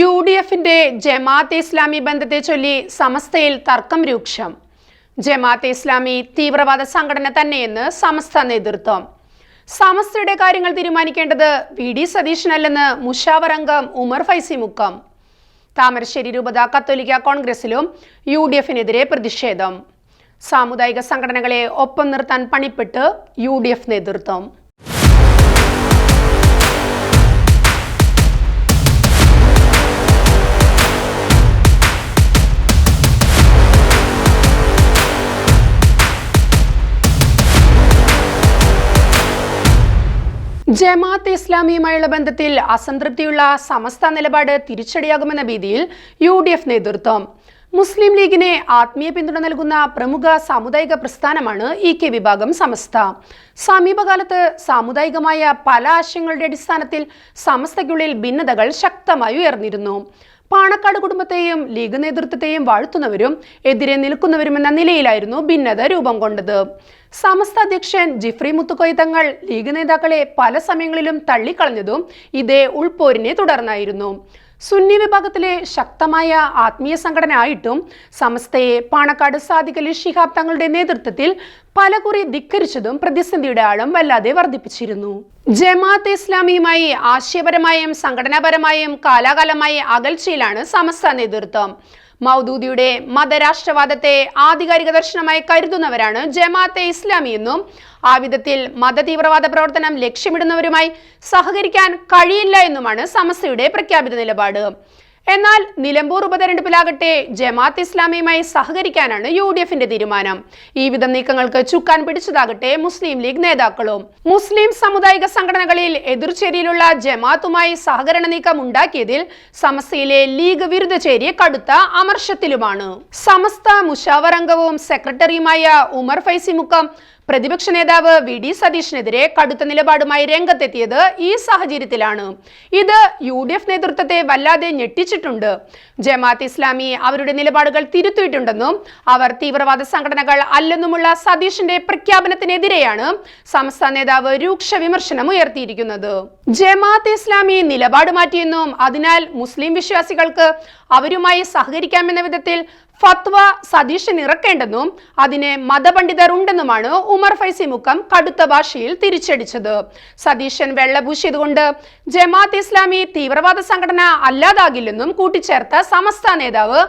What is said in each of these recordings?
U D എഫിന്റെ ജമാഅത്തെ ഇസ്ലാമി ബന്ധത്തെ ചൊല്ലി സമസ്തയിൽ തർക്കം രൂക്ഷം. ജമാഅത്തെ ഇസ്ലാമി തീവ്രവാദ സംഘടന തന്നെയെന്ന് സമസ്ത നേതൃത്വം. സമസ്തയുടെ കാര്യങ്ങൾ തീരുമാനിക്കേണ്ടത് വി ഡി സതീശനല്ലെന്ന് മുഷാവർ അംഗം ഉമർ ഫൈസി മുക്കം. താമരശ്ശേരി രൂപത കത്തോലിക്ക കോൺഗ്രസിലും യു ഡി എഫിനെതിരെ പ്രതിഷേധം. സാമുദായിക സംഘടനകളെ ഒപ്പം നിർത്താൻ പണിപ്പെട്ട് യു ഡി എഫ് നേതൃത്വം. ജമാഅത്ത് ഇസ്ലാമിയുമായുള്ള ബന്ധത്തിൽ അസംതൃപ്തിയുള്ള സമസ്ത നിലപാട് തിരിച്ചടിയാകുമെന്ന ഭീതിയിൽ യു ഡി എഫ് നേതൃത്വം. മുസ്ലിം ലീഗിനെ ആത്മീയ പിന്തുണ നൽകുന്ന പ്രമുഖ സാമുദായിക പ്രസ്ഥാനമാണ് ഇ കെ വിഭാഗം സമസ്ത. സമീപകാലത്ത് സാമുദായികമായ പല ആശയങ്ങളുടെ അടിസ്ഥാനത്തിൽ സമസ്തയ്ക്കുള്ളിൽ ഭിന്നതകൾ ശക്തമായി ഉയർന്നിരുന്നു. പാണക്കാട് കുടുംബത്തെയും ലീഗ് നേതൃത്വത്തെയും വാഴ്ത്തുന്നവരും എതിരെ നിൽക്കുന്നവരും എന്ന നിലയിലായിരുന്നു ഭിന്നത രൂപം കൊണ്ടത്. സമസ്ത അധ്യക്ഷൻ ജിഫ്രി മുത്തുക്കോയ തങ്ങൾ ലീഗ് നേതാക്കളെ പല സമയങ്ങളിലും തള്ളിക്കളഞ്ഞതും ഇതേ ഉൾപോരിനെ തുടർന്നായിരുന്നു. സുന്നി വിഭാഗത്തിലെ ശക്തമായ ആത്മീയ സംഘടനയായിട്ടും സമസ്തയെ പാണക്കാട് സാദിഖലി ശിഹാബ് തങ്ങളുടെ നേതൃത്വത്തിൽ പലകുറി ധിക്കരിച്ചതും പ്രതിസന്ധിയുടെ ആഴം വല്ലാതെ വർദ്ധിപ്പിച്ചിരുന്നു. ജമാഅത്ത് ഇസ്ലാമിയുമായി ആശയപരമായും സംഘടനാപരമായും കാലാകാലമായി അകൽച്ചയിലാണ് സമസ്ത നേതൃത്വം. മൗദൂദിയുടെ മതരാഷ്ട്രവാദത്തെ ആധികാരിക ദർശനമായി കരുതുന്നവരാണ് ജമാഅത്തെ ഇസ്ലാമി എന്നും ആ വിധത്തിൽ മതതീവ്രവാദ പ്രവർത്തനം ലക്ഷ്യമിടുന്നവരുമായി സഹകരിക്കാൻ കഴിയില്ല എന്നുമാണ് സമസ്തയുടെ പ്രഖ്യാപിത നിലപാട്. എന്നാൽ നിലമ്പൂർ ഉപതെരഞ്ഞെടുപ്പിലാകട്ടെ ജമാഅത്ത് ഇസ്ലാമിയുമായി സഹകരിക്കാനാണ് യു ഡി എഫിന്റെ തീരുമാനം. ഈ വിധം നീക്കങ്ങൾക്ക് ചുക്കാൻ പിടിച്ചതാകട്ടെ മുസ്ലിം ലീഗ് നേതാക്കളും. മുസ്ലിം സാമുദായിക സംഘടനകളിൽ എതിർചേരിയിലുള്ള ജമാഅത്തുമായി സഹകരണ നീക്കം ഉണ്ടാക്കിയതിൽ സമസ്തയിലെ ലീഗ് വിരുദ്ധ ചേരി കടുത്ത അമർഷത്തിലുമാണ്. സമസ്ത മുഷാവർ അംഗവും സെക്രട്ടറിയുമായ ഉമർ ഫൈസി മുക്കം പ്രതിപക്ഷ നേതാവ് വി ഡി സതീഷിനെതിരെ കടുത്ത നിലപാടുമായി രംഗത്തെത്തിയത് ഈ സാഹചര്യത്തിലാണ്. ഇത് യു ഡി എഫ് നേതൃത്വത്തെ വല്ലാതെ ഞെട്ടിച്ചിട്ടുണ്ട്. ജമാഅത്ത് ഇസ്ലാമി അവരുടെ നിലപാടുകൾ തിരുത്തിയിട്ടുണ്ടെന്നും അവർ തീവ്രവാദ സംഘടനകൾ അല്ലെന്നുമുള്ള സതീഷിന്റെ പ്രഖ്യാപനത്തിനെതിരെയാണ് സംസ്ഥാന നേതാവ് രൂക്ഷ വിമർശനം ഉയർത്തിയിരിക്കുന്നത്. ജമാഅത്ത് ഇസ്ലാമി നിലപാട് മാറ്റിയെന്നും അതിനാൽ മുസ്ലിം വിശ്വാസികൾക്ക് അവരുമായി സഹകരിക്കാമെന്ന വിധത്തിൽ ഫത്വ സതീശൻ ഇറക്കേണ്ടെന്നും അതിനെ മതപണ്ഡിതർ ഉണ്ടെന്നുമാണ് ഉമർ ഫൈസി മുക്കം കടുത്ത ഭാഷയിൽ തിരിച്ചടിച്ചത്. സതീശൻ വെള്ളപൂശിയതുകൊണ്ട് ജമാഅത്ത് ഇസ്ലാമി തീവ്രവാദ സംഘടന അല്ലാതാകില്ലെന്നും കൂട്ടിച്ചേർത്ത സമസ്ത നേതാവ്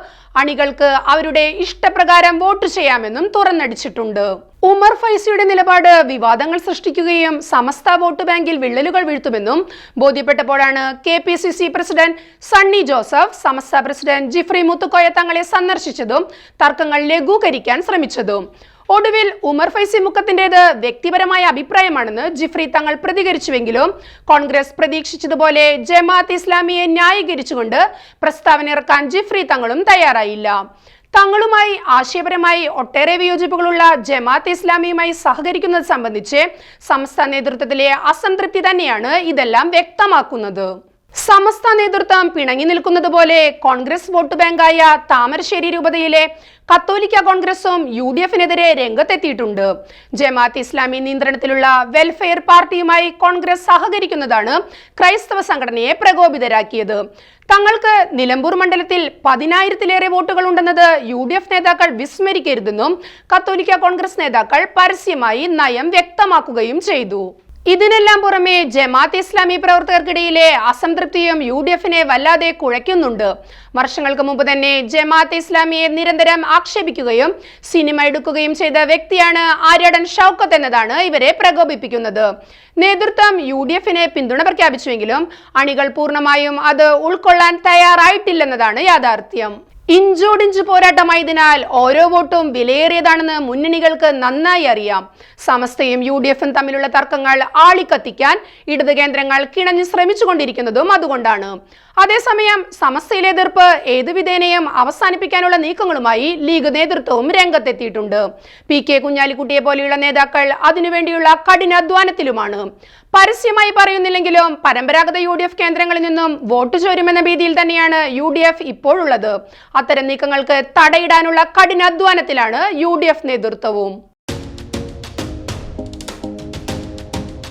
അണികൾക്ക് അവരുടെ ഇഷ്ടപ്രകാരം വോട്ട് ചെയ്യാമെന്നും തുറന്നടിച്ചിട്ടുണ്ട്. ഉമർ ഫൈസിയുടെ നിലപാട് വിവാദങ്ങൾ സൃഷ്ടിക്കുകയും സമസ്ത വോട്ട് ബാങ്കിൽ വിള്ളലുകൾ വീഴ്ത്തുമെന്നും ബോധ്യപ്പെട്ടപ്പോഴാണ് K P C C president Sunny Joseph Samastha president Jifri Muthukoya തങ്ങളെ സന്ദർശിച്ചതും തർക്കങ്ങൾ ലഘൂകരിക്കാൻ ശ്രമിച്ചതും. ഒടുവിൽ ഉമർ ഫൈസി മുക്കത്തിന്റേത് വ്യക്തിപരമായ അഭിപ്രായമാണെന്ന് ജിഫ്രി തങ്ങൾ പ്രതികരിച്ചുവെങ്കിലും കോൺഗ്രസ് പ്രതീക്ഷിച്ചതുപോലെ ജമാഅത്ത് ഇസ്ലാമിയെ ന്യായീകരിച്ചുകൊണ്ട് പ്രസ്താവന ഇറക്കാൻ ജിഫ്രി തങ്ങളും തയ്യാറായില്ല. തങ്ങളുമായി ആശയപരമായി ഒട്ടേറെ വിയോജിപ്പുകളുള്ള ജമാഅത്ത് ഇസ്ലാമിയുമായി സഹകരിക്കുന്നത് സംബന്ധിച്ച് സംസ്ഥാന നേതൃത്വത്തിലെ അസംതൃപ്തി തന്നെയാണ് ഇതെല്ലാം വ്യക്തമാക്കുന്നത്. സമസ്ത നേതൃത്വം പിണങ്ങി നിൽക്കുന്നത് പോലെ കോൺഗ്രസ് വോട്ട് ബാങ്കായ താമരശ്ശേരി രൂപതയിലെ കത്തോലിക്ക കോൺഗ്രസും യു ഡി എഫിനെതിരെ രംഗത്തെത്തിയിട്ടുണ്ട്. ജമാഅത്ത് ഇസ്ലാമി നിയന്ത്രണത്തിലുള്ള വെൽഫെയർ പാർട്ടിയുമായി കോൺഗ്രസ് സഹകരിക്കുന്നതാണ് ക്രൈസ്തവ സംഘടനയെ പ്രകോപിതരാക്കിയത്. തങ്ങൾക്ക് നിലമ്പൂർ മണ്ഡലത്തിൽ പതിനായിരത്തിലേറെ വോട്ടുകൾ ഉണ്ടെന്നത് യു ഡി എഫ് നേതാക്കൾ വിസ്മരിക്കരുതെന്നും കത്തോലിക്ക കോൺഗ്രസ് നേതാക്കൾ പരസ്യമായി നയം വ്യക്തമാക്കുകയും ചെയ്തു. ഇതിനെല്ലാം പുറമെ ജമാഅത്ത് ഇസ്ലാമി പ്രവർത്തകർക്കിടയിലെ അസംതൃപ്തിയും യു ഡി എഫിനെ വല്ലാതെ കുഴയ്ക്കുന്നുണ്ട്. വർഷങ്ങൾക്ക് മുമ്പ് തന്നെ ജമാഅത്ത് ഇസ്ലാമിയെ നിരന്തരം ആക്ഷേപിക്കുകയും സിനിമ എടുക്കുകയും ചെയ്ത വ്യക്തിയാണ് ആര്യടൻ ഷൗക്കത്ത് എന്നതാണ് ഇവരെ പ്രകോപിപ്പിക്കുന്നത്. നേതൃത്വം യു ഡി എഫിനെ പിന്തുണ പ്രഖ്യാപിച്ചുവെങ്കിലും അണികൾ പൂർണമായും അത് ഉൾക്കൊള്ളാൻ തയ്യാറായിട്ടില്ലെന്നതാണ് യാഥാർത്ഥ്യം. ഇഞ്ചോടിഞ്ച് പോരാട്ടമായതിനാൽ ഓരോ വോട്ടും വിലയേറിയതാണെന്ന് മുന്നണികൾക്ക് നന്നായി അറിയാം. സമസ്തയും യു ഡി എഫും തമ്മിലുള്ള തർക്കങ്ങൾ ആളിക്കത്തിക്കാൻ ഇടത് കേന്ദ്രങ്ങൾ കിണഞ്ഞ് ശ്രമിച്ചുകൊണ്ടിരിക്കുന്നതും അതുകൊണ്ടാണ്. അതേസമയം സമസ്തയിലെ എതിർപ്പ് ഏതുവിധേനയും അവസാനിപ്പിക്കാനുള്ള നീക്കങ്ങളുമായി ലീഗ് നേതൃത്വവും രംഗത്തെത്തിയിട്ടുണ്ട്. പി കെ കുഞ്ഞാലിക്കുട്ടിയെ പോലെയുള്ള നേതാക്കൾ അതിനുവേണ്ടിയുള്ള കഠിനാധ്വാനത്തിലുമാണ്. പരസ്യമായി പറയുന്നില്ലെങ്കിലും പരമ്പരാഗത യു ഡി എഫ് കേന്ദ്രങ്ങളിൽ നിന്നും വോട്ട് ചോരുമെന്ന ഭീതിയിൽ തന്നെയാണ് യു ഡി എഫ് ഇപ്പോഴുള്ളത്. അത്തരം നീക്കങ്ങൾക്ക് തടയിടാനുള്ള കഠിനാധ്വാനത്തിലാണ് യു ഡി എഫ് നേതൃത്വവും.